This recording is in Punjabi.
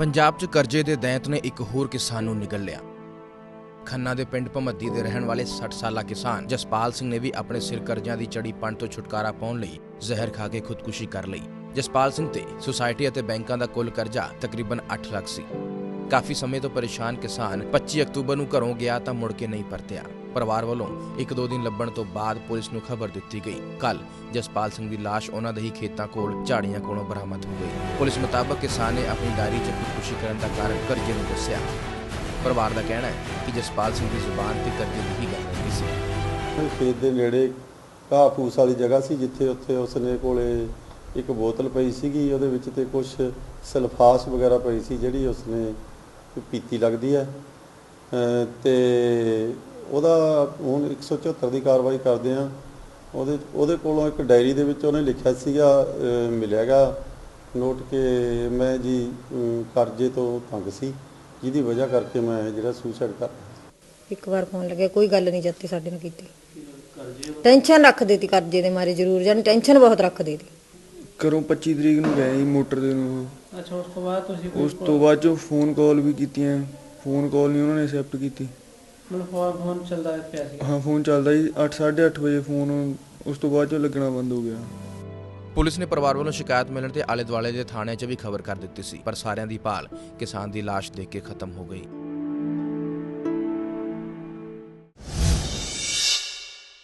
ਪੰਜਾਬ 'ਚ ਕਰਜ਼ੇ ਦੇ ਦੈਂਤ ਨੇ ਇੱਕ ਹੋਰ ਕਿਸਾਨ ਨੂੰ ਨਿਗਲ ਲਿਆ। ਖੰਨਾ ਦੇ ਪਿੰਡ ਭਮੱਦੀ ਦੇ ਰਹਿਣ ਵਾਲੇ 60 ਸਾਲਾ ਕਿਸਾਨ ਜਸਪਾਲ ਸਿੰਘ ਨੇ ਵੀ ਆਪਣੇ ਸਿਰ ਕਰਜ਼ਿਆਂ ਦੀ ਚੜੀ ਪੰਨ ਤੋਂ ਛੁਟਕਾਰਾ ਪਾਉਣ ਲਈ ਜ਼ਹਿਰ ਖਾ ਕੇ ਖੁਦਕੁਸ਼ੀ ਕਰ ਲਈ। ਜਸਪਾਲ ਸਿੰਘ ਤੇ ਸੁਸਾਇਟੀ ਅਤੇ ਬੈਂਕਾਂ ਦਾ ਕੁੱਲ ਕਰਜ਼ਾ ਤਕਰੀਬਨ 8 ਲੱਖ ਸੀ। ਕਾਫੀ ਸਮੇਂ ਤੋਂ ਪਰੇਸ਼ਾਨ ਕਿਸਾਨ 25 ਅਕਤੂਬਰ ਨੂੰ ਘਰੋਂ ਗਿਆ ਤਾਂ ਮੁੜ ਕੇ ਨਹੀਂ ਪਰਤਿਆ। ਪਰਿਵਾਰ ਵੱਲੋਂ ਇੱਕ ਦੋ ਦਿਨ ਲੱਭਣ ਤੋਂ ਬਾਅਦ ਪੁਲਿਸ ਨੂੰ ਖਬਰ ਦਿੱਤੀ ਗਈ। ਕੱਲ ਜਸਪਾਲ ਸਿੰਘ ਦੀ ਲਾਸ਼ ਉਹਨਾਂ ਦੇ ਹੀ ਖੇਤਾਂ ਕੋਲ ਝਾੜੀਆਂ ਕੋਲੋਂ ਬਰਾਮਦ ਹੋ ਗਈ। ਪੁਲਿਸ ਮੁਤਾਬਕ ਕਿਸਾਨ ਨੇ ਆਪਣੀ ਡਾਇਰੀ 'ਚ ਖੁਦਕੁਸ਼ੀ ਕਰਨ ਦਾ ਕਾਰਨ ਕਰਜ਼ੇ ਨੂੰ ਦੱਸਿਆ। ਪਰਿਵਾਰ ਦਾ ਕਹਿਣਾ ਹੈ ਕਿ ਜਸਪਾਲ ਸਿੰਘ ਦੀ ਜ਼ੁਬਾਨ ਤੇ ਕਰਜ਼ੇ ਦੀ ਹੀ ਗੱਲ ਰਹਿੰਦੀ ਸੀ। ਖੇਤ ਦੇ ਨੇੜੇ ਘਾਹ ਫੂਸ ਵਾਲੀ ਜਗ੍ਹਾ ਸੀ, ਜਿੱਥੇ ਉੱਥੇ ਉਸਨੇ ਕੋਲੇ ਇੱਕ ਬੋਤਲ ਪਈ ਸੀਗੀ। ਉਹਦੇ ਵਿੱਚ ਤੇ ਕੁਝ ਸਲਫਾਸ ਵਗੈਰਾ ਪਈ ਸੀ, ਜਿਹੜੀ ਉਸਨੇ ਪੀਤੀ ਲੱਗਦੀ ਹੈ। ਅਮ ਤੇ ਉਹਦਾ ਹੁਣ 174 ਦੀ ਕਾਰਵਾਈ ਕਰਦੇ ਆ ਉਹਦੇ ਉਹਦੇ ਕੋਲੋਂ ਇੱਕ ਡਾਇਰੀ ਦੇ ਵਿੱਚ ਉਹਨੇ ਲਿਖਿਆ ਸੀਗਾ ਅਮ ਮਿਲਿਆਗਾ ਨੋਟ ਕਿ ਮੈਂ ਜੀ ਕਰਜ਼ੇ ਤੋਂ ਤੰਗ ਸੀ। ਜਿਹਦੀ ਵਜ੍ਹਾ ਕਰਕੇ ਮੈਂ ਜਿਹੜਾ ਸੁਸਾਈਡ ਕਰ ਇੱਕ ਵਾਰ ਫੋਨ ਲੱਗਿਆ, ਕੋਈ ਗੱਲ ਨਹੀਂ ਜੱਤੀ ਸਾਡੇ ਨੂੰ ਕੀਤੀ। ਟੈਨਸ਼ਨ ਰੱਖਦੇ ਤੀ ਕਰਜ਼ੇ ਦੇ ਮਾਰੇ ਜ਼ਰੂਰ। ਜਾਨੀ ਟੈਨਸ਼ਨ ਬਹੁਤ ਰੱਖਦੇ ਤੀ। ਘਰੋਂ 25 ਤਰੀਕ ਨੂੰ ਗਏ ਸੀ ਮੋਟਰ ਦੇ ਨੂੰ। ਅੱਛਾ ਉਸ ਤੋਂ ਬਾਅਦ ਤੁਸੀਂ ਉਸ ਤੋਂ ਬਾਅਦ ਜੋ ਫੋਨ ਕਾਲ ਵੀ ਕੀਤੀਆਂ। ਫੋਨ ਕਾਲ ਨਹੀਂ ਉਹਨਾਂ ਨੇ ਐਕਸੈਪਟ ਕੀਤੀ। ਮਤਲਬ ਫੋਨ ਫੋਨ ਚੱਲਦਾ ਪਿਆ ਸੀ। ਹਾਂ ਫੋਨ ਚੱਲਦਾ ਸੀ। 8:30 ਵਜੇ ਫੋਨ ਉਸ ਤੋਂ ਬਾਅਦ ਜੋ ਲੱਗਣਾ ਬੰਦ ਹੋ ਗਿਆ। ਪੁਲਿਸ ਨੇ ਪਰਿਵਾਰ ਵੱਲੋਂ ਸ਼ਿਕਾਇਤ ਮਿਲਣ ਤੇ ਆਲੇ ਦੁਆਲੇ ਦੇ ਥਾਣਿਆਂ 'ਚ ਵੀ ਖਬਰ ਕਰ ਦਿੱਤੀ ਸੀ ਪਰ ਸਾਰਿਆਂ ਦੀ ਭਾਲ ਕਿਸਾਨ ਦੀ ਲਾਸ਼ ਦੇਖ ਕੇ ਖਤਮ ਹੋ ਗਈ।